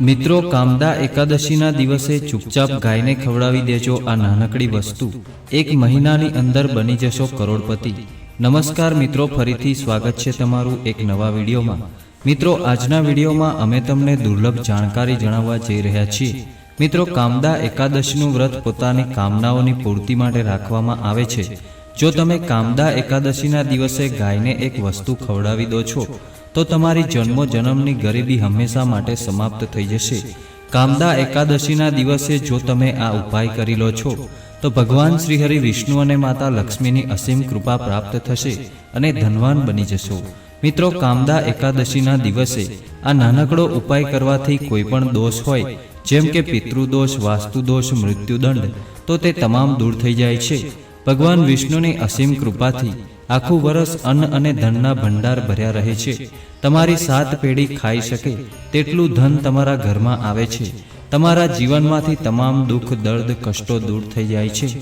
મિત્રો, કામદા એકાદશીના દિવસે ચૂપચાપ ગાયને ખવડાવી દેજો આ નાનકડી વસ્તુ. એક મહિનાની અંદર બની જશો કરોડપતિ. નમસ્કાર મિત્રો, ફરીથી સ્વાગત છે તમારું એક નવા વિડીયોમાં. મિત્રો, આજના વિડીયોમાં અમે તમને દુર્લભ જાણકારી જણાવવા જઈ રહ્યા છીએ. મિત્રો, કામદા એકાદશીનું વ્રત પોતાની કામનાઓની પૂર્તિ માટે રાખવામાં આવે છે. જો તમે કામદા એકાદશીના દિવસે ગાયને એક વસ્તુ ખવડાવી દો છો તો તમારી જન્મો જન્મની ગરીબી હંમેશા માટે સમાપ્ત થઈ જશે. કામદા એકાદશીના દિવસે જો તમે આ ઉપાય કરી લો છો, તો ભગવાન શ્રીહરિ વિષ્ણુ અને માતા લક્ષ્મીની અસીમ કૃપા પ્રાપ્ત થશે અને ધનવાન બની જશો. મિત્રો, કામદા એકાદશીના દિવસે આ નાનકડો ઉપાય કરવાથી કોઈ પણ દોષ હોય, જેમ કે પિતૃદોષ, વાસ્તુદોષ, મૃત્યુદંડ, તો તે તમામ દૂર થઈ જાય છે. ભગવાન વિષ્ણુની અસીમ કૃપાથી આખું વર્ષ અન્ન અને ધનના ભંડાર ભર્યા રહે છે. તમારી સાત પેઢી ખાઈ શકે તેટલું ધન તમારા ઘરમાં આવે છે. તમારા જીવનમાંથી તમામ દુઃખ, દર્દ, કષ્ટો દૂર થઈ જાય છે.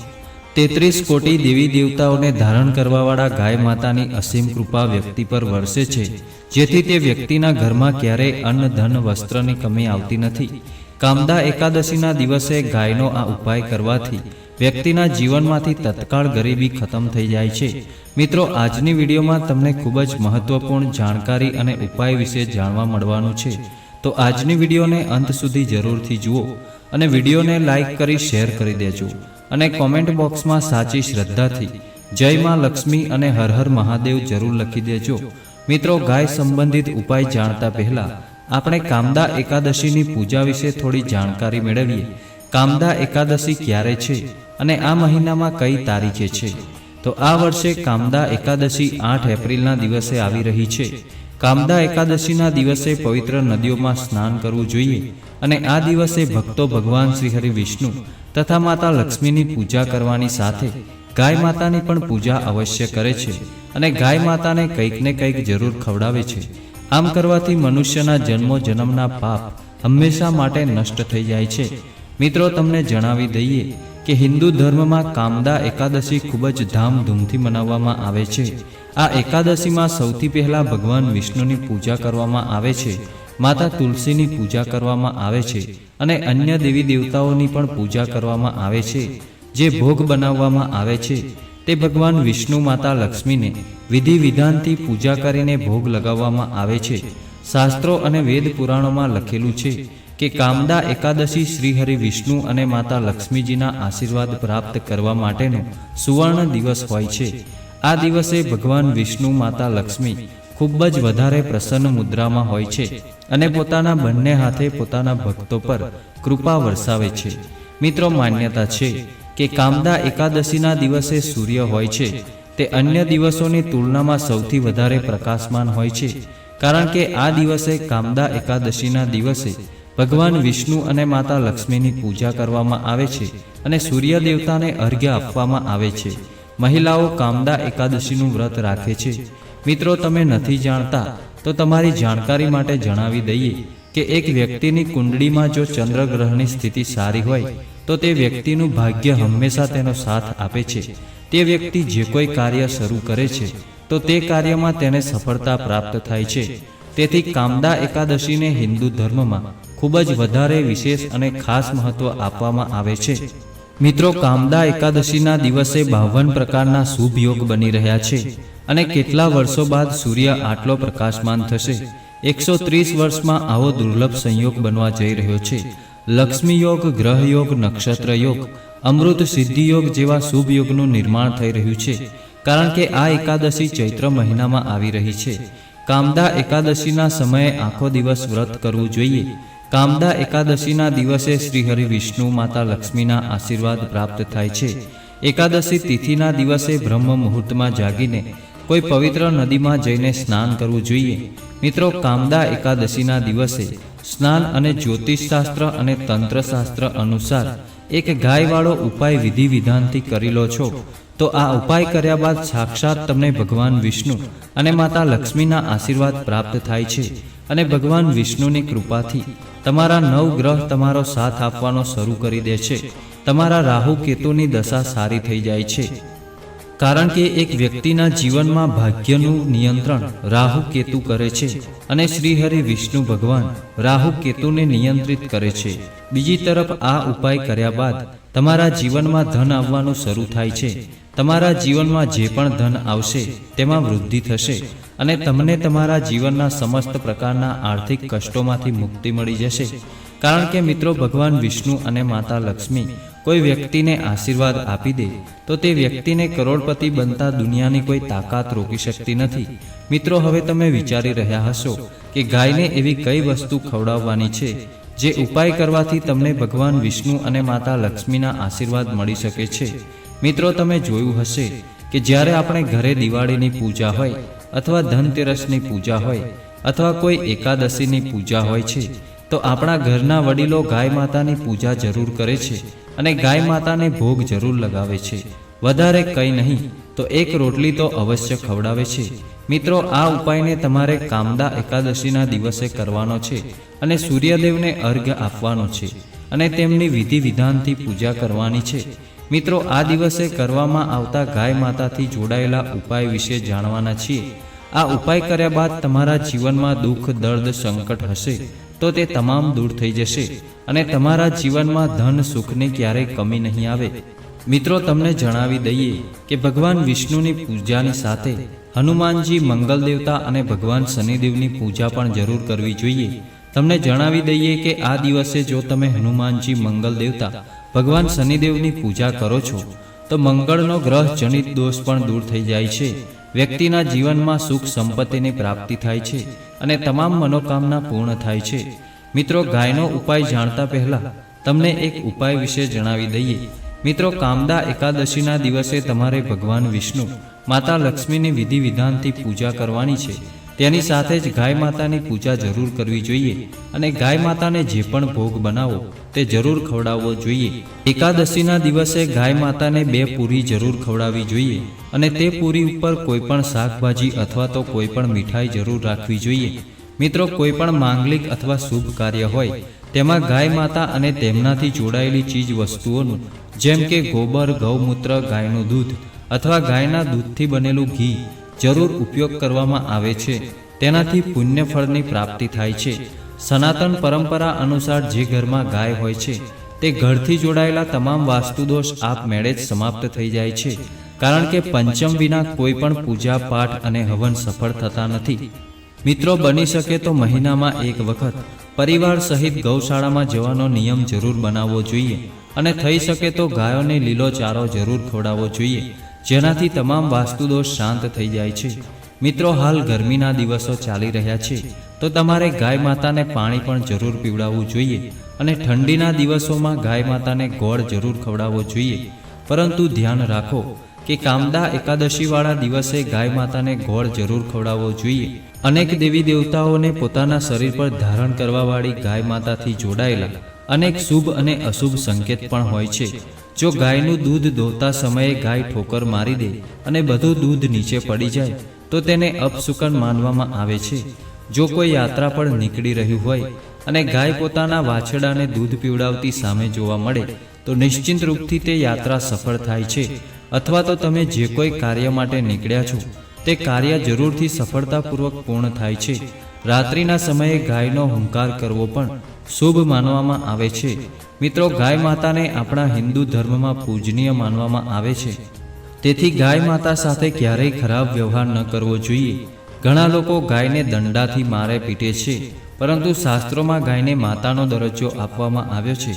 તેત્રીસ કોટી દેવી દેવતાઓને ધારણ કરવાવાળા ગાય માતાની અસીમ કૃપા વ્યક્તિ પર વરસે છે. જેથી તે વ્યક્તિના ઘરમાં ક્યારેય અન્ન, ધન, વસ્ત્રની કમી આવતી નથી. કામદા એકાદશીના દિવસે ગાયનો આ ઉપાય કરવાથી વ્યક્તિના જીવનમાંથી તત્કાળ ગરીબી ખતમ થઈ જાય છે. મિત્રો, આજની વિડીયોમાં તમને ખૂબ જ મહત્વપૂર્ણ જાણકારી અને ઉપાય વિશે જાણવા મળવાનું છે. તો આજની વિડીયોને અંત સુધી જરૂરથી જુઓ અને વિડીયોને લાઈક કરી શેર કરી દેજો અને કોમેન્ટ બોક્સમાં સાચી શ્રદ્ધાથી જય માં લક્ષ્મી અને હર હર મહાદેવ જરૂર લખી દેજો. મિત્રો, ગાય સંબંધિત ઉપાય જાણતા પહેલા આપણે કામદા એકાદશીની પૂજા વિશે થોડી જાણકારી મેળવીએ. કામદા એકાદશી ક્યારે છે અને આ મહિનામાં કઈ તારીખે છે? તો આ વર્ષે કામદા એકાદશી આઠ એપ્રિલના દિવસે આવી રહી છે. કામદા એકાદશીના દિવસે પવિત્ર નદીઓમાં સ્નાન કરવું જોઈએ અને આ દિવસે ભક્તો ભગવાન શ્રી હરિ વિષ્ણુ તથા માતા લક્ષ્મીની પૂજા કરવાની સાથે ગાય માતાની પણ પૂજા અવશ્ય કરે છે અને ગાય માતાને કંઈક ને કંઈક જરૂર ખવડાવે છે. આમ કરવાથી મનુષ્યના જન્મો જન્મના પાપ હંમેશા માટે નષ્ટ થઈ જાય છે. મિત્રો, તમને જણાવી દઈએ કે હિન્દુ ધર્મમાં કામદા એકાદશી ખૂબ જ ધામધૂમથી મનાવવામાં આવે છે. આ એકાદશીમાં સૌથી પહેલાં ભગવાન વિષ્ણુની પૂજા કરવામાં આવે છે, માતા તુલસીની પૂજા કરવામાં આવે છે અને અન્ય દેવી દેવતાઓની પણ પૂજા કરવામાં આવે છે, જે ભોગ બનાવવામાં આવે છે. તે ભગવાન વિષ્ણુ માતા લક્ષ્મીને વિધિ વિધાનથી પૂજા કરીને ભોગ લગાવવામાં આવે છે. શાસ્ત્રો અને વેદ પુરાણોમાં લખેલું છે કે કામદા એકાદશી શ્રી હરિ વિષ્ણુ અને માતા લક્ષ્મીજીના આશીર્વાદ પ્રાપ્ત કરવા માટેનો સુવર્ણ દિવસ હોય છે. આ દિવસે ભગવાન વિષ્ણુ માતા લક્ષ્મી ખૂબ જ વધારે પ્રસન્ન મુદ્રામાં હોય છે અને પોતાના બંને હાથે પોતાના ભક્તો પર કૃપા વરસાવે છે. મિત્રો, માન્યતા છે કે કામદા એકાદશીના દિવસે સૂર્ય હોય છે, તે અન્ય દિવસોની તુલનામાં સૌથી વધારે પ્રકાશમાન હોય છે, કારણ કે આ દિવસે કામદા એકાદશીના દિવસે ભગવાન વિષ્ણુ અને માતા લક્ષ્મીની પૂજા કરવામાં આવે છે અને સૂર્ય દેવતાને અર્ઘ્ય આપવામાં આવે છે. મહિલાઓ કામદા એકાદશીનું વ્રત રાખે છે. મિત્રો, તમે નથી જાણતા, તો તમારી જાણકારી માટે જણાવી દઈએ કે એક વ્યક્તિની કુંડળીમાં જો ચંદ્રગ્રહણની સ્થિતિ સારી હોય, તો તે વ્યક્તિનું ભાગ્ય હંમેશા તેનો સાથ આપે છે. તે વ્યક્તિ જે કોઈ કાર્ય શરૂ કરે છે, તો તે કાર્યમાં તેને સફળતા પ્રાપ્ત થાય છે. તેથી કામદા એકાદશીને હિન્દુ ધર્મમાં ખૂબ જ વધારે વિશેષ અને ખાસ મહત્વ આપવામાં આવે છે. મિત્રો, કામદા એકાદશીના દિવસે બાવન પ્રકારના શુભ યોગ બની રહ્યા છે અને કેટલા વર્ષો બાદ સૂર્ય આટલો પ્રકાશમાન થશે? એકસો ત્રીસ વર્ષમાં આવો દુર્લભ સંયોગ બનવા જઈ રહ્યો છે. લક્ષ્મી યોગ, ગ્રહ યોગ, નક્ષત્ર યોગ, અમૃત સિદ્ધિ યોગ જેવા શુભ યોગનું નિર્માણ થઈ રહ્યું છે. કારણ કે આ એકાદશી ચૈત્ર મહિનામાં આવી રહી છે. કામદા એકાદશીના સમયે આખો દિવસ વ્રત કરવું જોઈએ. કામદા એકાદશીના દિવસે શ્રી હરિ વિષ્ણુ માતા લક્ષ્મીના આશીર્વાદ પ્રાપ્ત થાય છે. એકાદશી તિથિના દિવસે બ્રહ્મ મુહૂર્તમાં જાગીને કોઈ પવિત્ર નદીમાં જઈને સ્નાન કરવું જોઈએ. મિત્રો, કામદા એકાદશીના દિવસે સ્નાન અને જ્યોતિષશાસ્ત્ર અને તંત્રશાસ્ત્ર અનુસાર એક ગાયવાળો ઉપાય વિધિ વિધાનથી કરી લો છો. તો આ ઉપાય કર્યા બાદ સાક્ષાત તમને ભગવાન વિષ્ણુ અને માતા લક્ષ્મીના આશીર્વાદ પ્રાપ્ત થાય છે. અને ભગવાન વિષ્ણુની કૃપાથી તમારા નવ ગ્રહ તમારો સાથ આપવાનો શરૂ કરી દે છે. તમારા રાહુ કેતુની દશા સારી થઈ જાય છે. કારણ કે એક વ્યક્તિના જીવનમાં ભાગ્યનું નિયંત્રણ રાહુ કેતુ કરે છે અને શ્રીહરિ વિષ્ણુ ભગવાન રાહુ કેતુને નિયંત્રિત કરે છે. બીજી તરફ આ ઉપાય કર્યા બાદ તમારા જીવનમાં ધન આવવાનું શરૂ થાય છે. તમારા જીવનમાં જે પણ ધન આવશે, તેમાં વૃદ્ધિ થશે અને તમને તમારા જીવનના સમસ્ત પ્રકારના આર્થિક કષ્ટોમાંથી મુક્તિ મળી જશે. કારણ કે મિત્રો, ભગવાન વિષ્ણુ અને માતા લક્ષ્મી કોઈ વ્યક્તિને આશીર્વાદ આપી દે, તો તે વ્યક્તિને કરોડપતિ બનતા દુનિયાની કોઈ તાકાત રોકી શકતી નથી. મિત્રો, હવે તમે વિચારી રહ્યા હશો કે ગાયને એવી કઈ વસ્તુ ખવડાવવાની છે, જે ઉપાય કરવાથી તમને ભગવાન વિષ્ણુ અને માતા લક્ષ્મીના આશીર્વાદ મળી શકે છે. મિત્રો, તમે જોયું હશે કે જ્યારે આપણે ઘરે દિવાળીની પૂજા હોય અથવા ધનતેરસની પૂજા હોય અથવા કોઈ એકાદશીની પૂજા હોય છે, તો આપણા ઘરના વડીલો ગાય માતાની પૂજા જરૂર કરે છે અને ગાય માતાને ભોગ જરૂર લગાવે છે. વધારે કંઈ નહીં, તો એક રોટલી તો અવશ્ય ખવડાવે છે. મિત્રો, આ ઉપાયને તમારે કામદા એકાદશીના દિવસે કરવાનો છે અને સૂર્યદેવને અર્ઘ્ય આપવાનો છે અને તેમની વિધિ વિધાનથી પૂજા કરવાની છે. મિત્રો, આ દિવસે કરવામાં આવતા ગાય માતાથી જોડાયેલા ઉપાય વિશે જાણવાના છીએ. આ ઉપાય કર્યા બાદ તમારા જીવનમાં દુઃખ, દર્દ, સંકટ હશે, તો તે તમામ દૂર થઈ જશે અને તમારા જીવનમાં ધન, સુખની ક્યારેય કમી નહીં આવે. મિત્રો, તમને જણાવી દઈએ કે ભગવાન વિષ્ણુની પૂજાની સાથે હનુમાનજી મંગલ દેવતા અને ભગવાન શનિદેવની પૂજા પણ જરૂર કરવી જોઈએ. તમને જણાવી દઈએ કે આ દિવસે જો તમે હનુમાનજી મંગલ દેવતા ભગવાન શનિદેવની પૂજા કરો છો, તો મંગળનો ગ્રહ જનિત દોષ પણ દૂર થઈ જાય છે. વ્યક્તિના જીવનમાં સુખ સંપત્તિની પ્રાપ્તિ થાય છે અને તમામ મનોકામના પૂર્ણ થાય છે. મિત્રો, ગાયનો ઉપાય જાણતા પહેલા તમને એક ઉપાય વિશે જણાવી દઈએ. મિત્રો, કામદા એકાદશીના દિવસે તમારે ભગવાન વિષ્ણુ, માતા લક્ષ્મીની વિધિ વિધાનથી પૂજા કરવાની છે. તેની સાથે જ ગાય માતાની પૂજા જરૂર કરવી જોઈએ અને ગાય માતાને જે પણ ભોગ બનાવો તે જરૂર ખવડાવવો જોઈએ. એકાદશીના દિવસે ગાય માતાને બે પૂરી જરૂર ખવડાવવી જોઈએ અને તે પૂરી ઉપર કોઈ પણ શાકભાજી અથવા તો કોઈ પણ મીઠાઈ જરૂર રાખવી જોઈએ. મિત્રો, કોઈ પણ માંગલિક અથવા શુભ કાર્ય હોય, તેમાં ગાય માતા અને તેમનાથી જોડાયેલી ચીજ વસ્તુઓનું, જેમ કે ગોબર, ગૌમૂત્ર, ગાયનું દૂધ અથવા ગાયના દૂધથી બનેલું ઘી જરૂર ઉપયોગ કરવામાં આવે છે. તેનાથી પુણ્યફળની પ્રાપ્તિ થાય છે. સનાતન પરંપરા અનુસાર જે ઘરમાં ગાય હોય છે, તે ઘરથી જોડાયેલા તમામ વાસ્તુદોષ આપમેળે જ સમાપ્ત થઈ જાય છે. કારણ કે પંચમ વિના કોઈ પણ પૂજા, પાઠ અને હવન સફળ થતા નથી. મિત્રો, બની શકે તો મહિનામાં એક વખત. પરિવાર સહિત ગૌશાળામાં જવાનો નિયમ જરૂર બનાવવો જોઈએ. અને થઈ શકે તો ગાયોને લીલો ચારો જરૂર ખોડાવવો જોઈએ. જેનાથી તમામ વાસ્તુદોષ શાંત થઈ જાય છે. મિત્રો, હાલ ગરમીના દિવસો ચાલી રહ્યા છે. તો તમારે ગાય માતાને પાણી પણ જરૂર પીવડાવવું જોઈએ અને ઠંડીના દિવસોમાં ગાય માતાને ગોળ જરૂર ખવડાવવો જોઈએ. પરંતુ ધ્યાન રાખો કે કામદા એકાદશીવાળા દિવસે ગાય માતાને ગોળ જરૂર ખવડાવવો જોઈએ. અનેક દેવી દેવતાઓને પોતાના શરીર પર ધારણ કરવાવાળી ગાય માતાથી જોડાયેલા અનેક શુભ અને અશુભ સંકેત પણ હોય છે. જો ગાયનું દૂધ દોતા સમયે ગાય ઠોકર મારી દે અને બધું દૂધ નીચે પડી જાય, તો તેને અપશુકન માનવામાં આવે છે. જો કોઈ યાત્રા પર નીકળી રહ્યું હોય અને ગાય પોતાના વાછડાને દૂધ પીવડાવતી સામે જોવા મળે, તો નિશ્ચિંત રૂપથી તે યાત્રા સફળ થાય છે. અથવા તો તમે જે કોઈ કાર્ય માટે નીકળ્યા છો, તે કાર્ય જરૂરથી સફળતાપૂર્વક પૂર્ણ થાય છે. રાત્રિના સમયે ગાયનો હુંકાર કરવો પણ શુભ માનવામાં આવે છે. મિત્રો, ગાય માતાને આપણા હિન્દુ ધર્મમાં પૂજનીય માનવામાં આવે છે. તેથી ગાય માતા સાથે ક્યારેય ખરાબ વ્યવહાર ન કરવો જોઈએ. ઘણા લોકો ગાયને દંડાથી મારે પીટે છે, પરંતુ શાસ્ત્રોમાં ગાયને માતાનો દરજ્જો આપવામાં આવ્યો છે.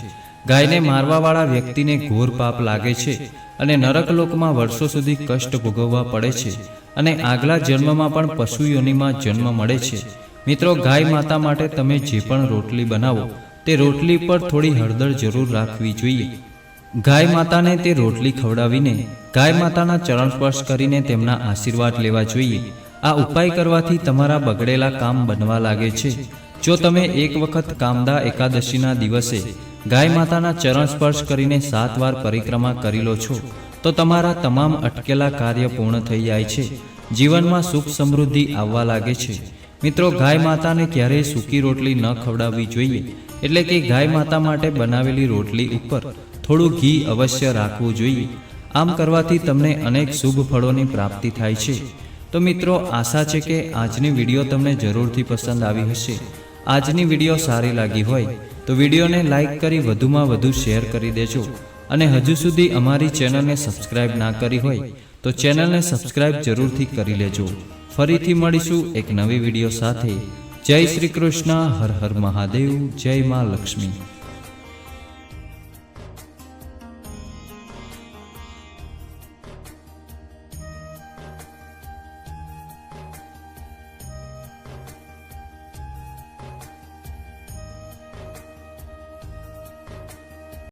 ગાયને મારવાવાળા વ્યક્તિને ઘોર પાપ લાગે છે અને નરક લોકમાં વર્ષો સુધી કષ્ટ ભોગવવા પડે છે અને આગલા જન્મમાં પણ પશુ યોનિમાં જન્મ મળે છે. મિત્રો, ગાય માતા માટે તમે જે પણ રોટલી બનાવો, તે રોટલી પર થોડી હળદર જરૂર રાખવી જોઈએ. ગાય માતાને તે રોટલી ખવડાવીને, ગાય માતાના ચરણ સ્પર્શ કરીને તેમના આશીર્વાદ લેવા જોઈએ. આ ઉપાય કરવાથી તમારા બગડેલા કામ બનવા લાગે છે. જો તમે એક વખત કામદા એકાદશીના દિવસે ગાય માતાના ચરણ સ્પર્શ કરીને સાત વાર પરિક્રમા કરી લો છો, તો તમારા તમામ અટકેલા કાર્ય પૂર્ણ થઈ જાય છે. જીવનમાં સુખ સમૃદ્ધિ આવવા લાગે છે. મિત્રો ગાય માતાને ક્યારેય સૂકી રોટલી ન ખવડાવવી જોઈએ. એટલે કે ગાય માતા માટે બનાવેલી રોટલી ઉપર થોડું ઘી અવશ્ય રાખવું જોઈએ. આમ કરવાથી તમને અનેક શુભ ફળોની પ્રાપ્તિ થાય છે. તો મિત્રો આશા છે કે આજની વીડિયો તમને જરૂરથી પસંદ આવી હશે. આજની વીડિયો સારી લાગી હોય તો વિડીયોને લાઇક કરી વધુમાં વધુ શેર કરી દેજો. અને હજુ સુધી અમારી ચેનલને સબસ્ક્રાઇબ ના કરી હોય તો ચેનલને સબસ્ક્રાઇબ જરૂરથી કરી લેજો. ફરીથી મળીશું એક નવી વીડિયો સાથે. જય શ્રી કૃષ્ણ, હર હર મહાદેવ, જય મા લક્ષ્મી.